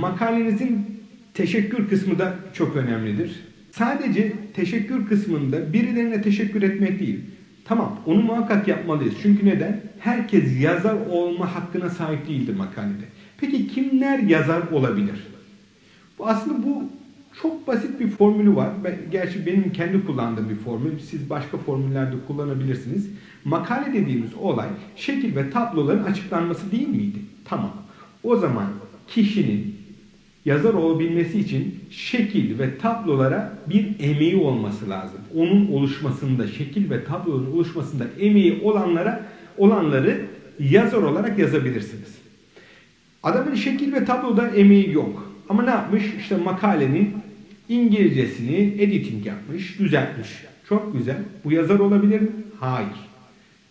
Makalenizin teşekkür kısmı da çok önemlidir. Sadece teşekkür kısmında birilerine teşekkür etmek değil. Tamam onu muhakkak yapmalıyız. Çünkü neden? Herkes yazar olma hakkına sahip değildir makalede. Peki kimler yazar olabilir? Bu aslında bu çok basit bir formülü var. Ben, gerçi benim kendi kullandığım bir formül. Siz başka formüllerde kullanabilirsiniz. Makale dediğimiz olay şekil ve tabloların açıklanması değil miydi? Tamam. O zaman kişinin yazar olabilmesi için şekil ve tablolara bir emeği olması lazım. Onun oluşmasında, şekil ve tabloların oluşmasında emeği olanlara olanları yazar olarak yazabilirsiniz. Adamın şekil ve tabloda emeği yok. Ama ne yapmış? İşte makalenin İngilizcesini editing yapmış, düzeltmiş. Çok güzel. Bu yazar olabilir mi? Hayır.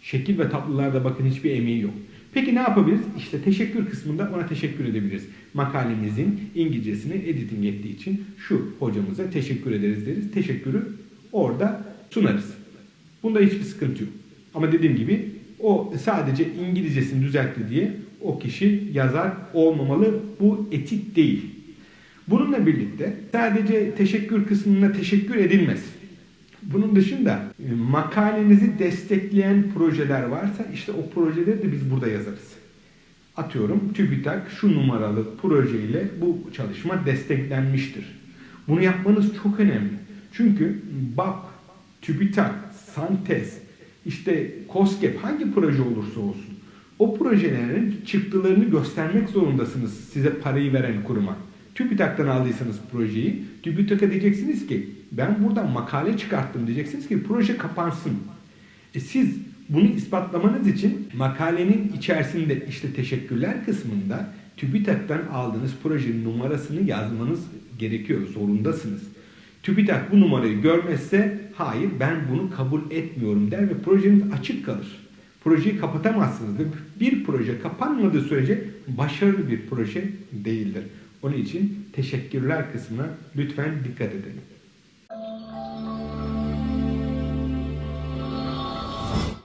Şekil ve tablolarda bakın hiçbir emeği yok. Peki ne yapabiliriz? İşte teşekkür kısmında ona teşekkür edebiliriz. Makalemizin İngilizcesini editing ettiği için şu hocamıza teşekkür ederiz deriz. Teşekkürü orada sunarız. Bunda hiçbir sıkıntı yok. Ama dediğim gibi o sadece İngilizcesini düzeltti diye o kişi yazar olmamalı. Bu etik değil. Bununla birlikte sadece teşekkür kısmına teşekkür edilmez. Bunun dışında e, makalenizi destekleyen projeler varsa işte o projeleri de biz burada yazarız. Atıyorum TÜBİTAK şu numaralı projeyle bu çalışma desteklenmiştir. Bunu yapmanız çok önemli. Çünkü BAP, TÜBİTAK, SANTES, işte KOSGEB hangi proje olursa olsun o projelerin çıktılarını göstermek zorundasınız size parayı veren kuruma. TÜBİTAK'tan aldıysanız projeyi, TÜBİTAK'a diyeceksiniz ki ben buradan makale çıkarttım diyeceksiniz ki proje kapansın. E siz bunu ispatlamanız için makalenin içerisinde işte teşekkürler kısmında TÜBİTAK'tan aldığınız projenin numarasını yazmanız gerekiyor, zorundasınız. TÜBİTAK bu numarayı görmezse hayır ben bunu kabul etmiyorum der ve projeniz açık kalır. Projeyi kapatamazsınız bir proje kapanmadığı sürece başarılı bir proje değildir. Onun için teşekkürler kısmına lütfen dikkat edelim.